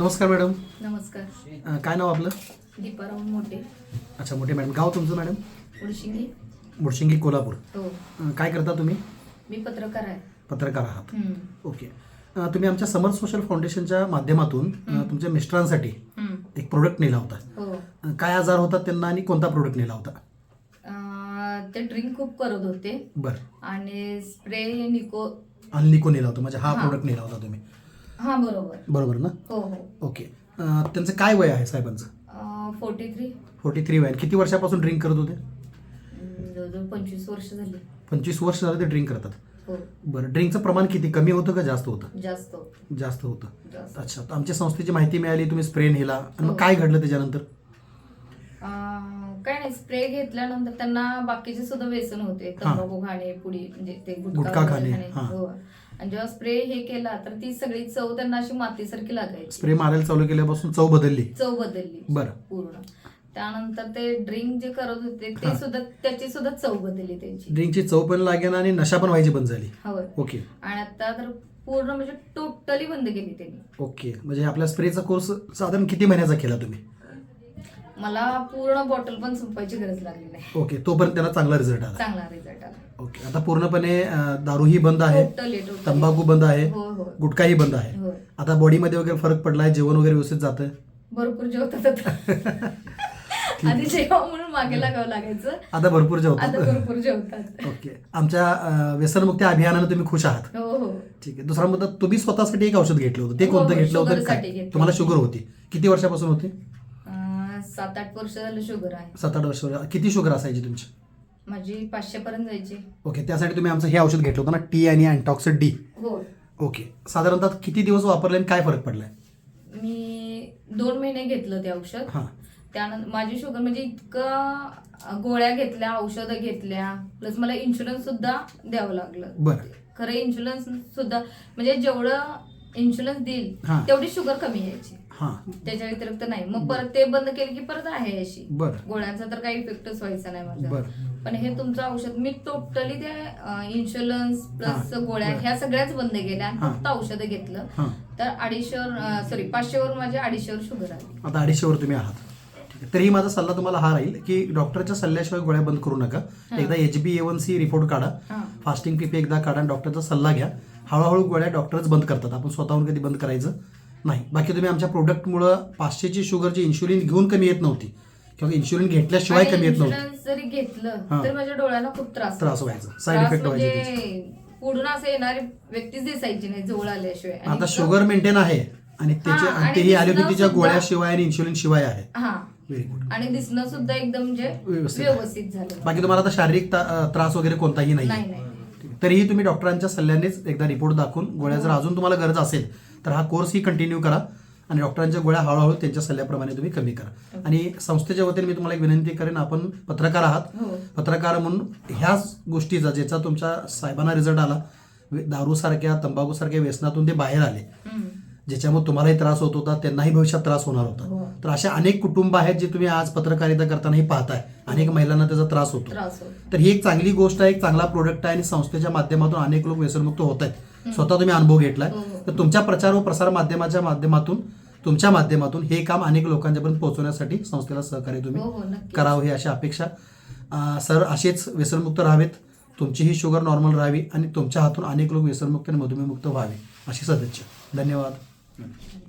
नमस्कार मॅडम. नमस्कार. अ, काय नाव आपलं? दीपा राहून मोठे. अच्छा मोठे मॅडम. गाव तुमचं मॅडम? उडशिंगी मुडशिंगी कोल्हापूर. हो. अ, काय करता तुम्ही? मी पत्रकार आहे. पत्रकार आहात. हम्म, ओके. अ, तुम्ही आमच्या समर सोशल फाउंडेशनच्या माध्यमातून अ, तुमच्या मिस्टरांसाठी हम्म, एक प्रोडक्ट नेला होता. हो. अ, काय आजार होता त्यांना आणि कोणता प्रोडक्ट नेला होता? अं, ते ड्रिंक खूप करत होते. बरं. आणि स्प्रे निको आणि निको नेला होता. म्हणजे हा हा. प्रोडक्ट नेला होता तुम्ही. हा बरोबर. बरोबर ना? हो हो. ओके. अ, त्यांचं काय वय आहे साहेबांचं? फोर्टी थ्री फोर्टी थ्री वय किती वर्षापासून ड्रिंक करत होते? जवळजवळ पंचवीस वर्ष झाली. पंचवीस वर्ष झालं ते ड्रिंक करतात. हो. बरं ड्रिंकचं प्रमाण किती? कमी होतं का जास्त होतं? जास्त होतं, जास्त होतं. जास्त. अच्छा तर आमच्या संस्थेची माहिती मिळाली तुम्ही स्प्रे नेला. आणि मग हो. काय घडलं त्याच्यानंतर? अं, काय नाही स्प्रे घेतल्यानंतर त्यांना बाकीचे सुद्धा व्यसन होते. हा. तंबाखू खाणे पुडी म्हणजे ते गुटखा खाणे, हा. हो. आणि जेव्हा स्प्रे हे केला तर ती सगळी चव त्यांना अशी मातीसारखी लागायची. स्प्रे मारायला चालू केल्यापासून चव बदलली. चव बदलली. बरं. पूर्ण. त्यानंतर ते ड्रिंक जे करत होते हा. ते सुद्धा त्याची सुद्धा चव बदलली त्यांची. ड्रिंकची चव पण लागेल आणि नशा पण व्हायची बंद झाली. ओके आणि आता तर पूर्ण म्हणजे टोटली बंद केली त्यांनी. ओके म्हणजे आपल्या स्प्रेचा कोर्स साधारण किती महिन्याचा केला तुम्ही? मला पूर्ण बॉटल पण संपायची गरज लागली नाही. ओके तोपर्यंत त्याला चांगला रिझल्ट आला. चांगला रिझल्ट आला. ओके आता पूर्णपणे अं, दारूही बंद आहे टोटली टोटली तंबाखू बंद आहे हो हो. गुटखाही बंद आहे. होय आता बॉडीमध्ये वगैरे फरक पडलाय जेवण वगैरे व्यवस्थित जातं भरपूर जेवतात आता. आधी जेव्हा म्हणून मागे लागावं लागायचं. आता भरपूर आता जेवतात भरपूर जेवतात. ओके आमच्या अं, व्यसनमुक्ती अभियानानं तुम्ही खुश आहात. हो हो. ठीक आहे. दुसरा मुद्दा तुम्ही स्वतःसाठी एक औषध घेतलं होतं. ते हो, कोणतं हो, घेतलं होतं? आणि शुगरसाठी काय घेतलं. तुम्हाला शुगर होती. किती वर्षापासून होती? सात आठ वर्ष झालं शुगर आहे. सात आठ वर्ष किती शुगर असायची तुमची? माझी पाचशे पर्यंत जायची. ओके त्यासाठी तुम्ही आमचं हे औषध घेतलं होतं ना टी आणि अँटॉक्सिड डी हो. ओके साधारणतः किती दिवस वापरले आणि काय फरक पडलाय? मी दोन महिने घेतलं ते औषध. हां. त्यानंतर माझी शुगर म्हणजे इतकं गोळ्या घेतल्या औषधं घेतल्या प्लस मला इन्शुरन्स सुद्धा द्यावं लागलं. बरं. खरं इन्शुरन्स सुद्धा म्हणजे जेवढं इन्शुरन्स देईल हा. तेवढी शुगर कमी यायची. हां. त्याच्या व्यतिरिक्त नाही. मग परत ते बंद केले की परत आहे अशी. बरं. गोळ्यांचा तर काही इफेक्टच व्हायचा नाही माझा. बरं. पण हे तुमचं औषध मी टोटली त्या इन्शुरन्स प्लस हा, गोळ्या. ह्या सगळ्याच बंद केल्या आणि हा. फक्त औषधं घेतलं. हां. तर अडीचशेवर सॉरी पाचशेवर माझे अडीचशेवर शुगर आली. आता अडीचशेवर तुम्ही आहात. ठीक आहे. तरीही माझा सल्ला तुम्हाला हा राहील की डॉक्टरच्या सल्ल्याशिवाय गोळ्या बंद करू नका. एकदा H B A one C report काढा. हा. फास्टिंग पीपी एकदा काढा आणि डॉक्टरचा सल्ला घ्या. हळूहळू गोळ्या डॉक्टरच बंद करतात. आपण स्वतःहून कधी बंद करायचं नाही. बाकी तुम्ही आमच्या प्रोडक्टमुळं पाचशेची शुगरची इन्शुलिन घेऊन कमी येत नव्हती. किंवा इन्शुलिन घेतल्याशिवाय कमी येत नव्हती. इन्शुरन्स जरी घेतलं हा. तर माझ्या डोळ्याला खूप त्रास त्रास व्हायचा. साईड त्रास इफेक्ट व्हायचे म्हणजे पुढून असं येणारी व्यक्तीच दिसायची नाही जवळ आल्याशिवाय. आणि आता इतकं- शुगर मेंटेन आहे. आणि त्याची हा, आणि आणि तेही दिसणं ॲलोपॅथीच्या सुद्धा- गोळ्याशिवाय आणि इन्शुलिन शिवाय आहे. हा. व्हेरी गुड आणि दिसणं सुद्धा एकदम व्यवस्थित आहे. व्यवस्थित झालं. बाकी तुम्हाला आता शारीरिक ता- अं, त्रास वगैरे कोणताही नाही. नाही नाही. तरीही तुम्ही डॉक्टरांच्या सल्ल्यानेच एकदा रिपोर्ट दाखवून गोळ्या जर अजून तुम्हाला गरज असेल तर हा कोर्स ही कंटिन्यू करा आणि डॉक्टरांच्या गोळ्या हळूहळू त्यांच्या सल्ल्याप्रमाणे तुम्ही कमी करा. आणि संस्थेच्या वतीने मी तुम्हाला एक विनंती करेन आपण पत्रकार आहात. हो. पत्रकार म्हणून ह्याच गोष्टीचा ज्याचा तुमच्या साहेबांना रिझल्ट आला वे- दारूसारख्या तंबाखूसारख्या व्यसनातून ते बाहेर आले. ज्याच्यामुळे तुम्हालाही त्रास होत होता त्यांनाही भविष्यात त्रास होणार होता. हो. तर अशा अनेक कुटुंब आहेत जे तुम्ही आज पत्रकारिता करतानाही पाहताय. अनेक महिलांना त्याचा त्रास होतो. तर ही एक चांगली गोष्ट आहे एक चांगला प्रोडक्ट आहे आणि संस्थेच्या माध्यमातून अनेक लोक व्यसनमुक्त होत आहेत. स्वतः तुम्ही अनुभव घेतलाय. हो, हो. तर तुमच्या प्रचार व प्रसार माध्यमाच्या माध्यमातून तुमच्या माध्यमातून हे काम अनेक लोकांच्यापर्यंत पोहोचवण्यासाठी संस्थेला सहकार्य तुम्ही हो हो करावं ही अशी अपेक्षा. सर असेच व्यसनमुक्त राहावेत. तुमचीही शुगर नॉर्मल राहावी आणि तुमच्या हातून अनेक लोक व्यसनमुक्त आणि मधुमेहमुक्त व्हावे. अशी सदिच्छा. धन्यवाद. Amen.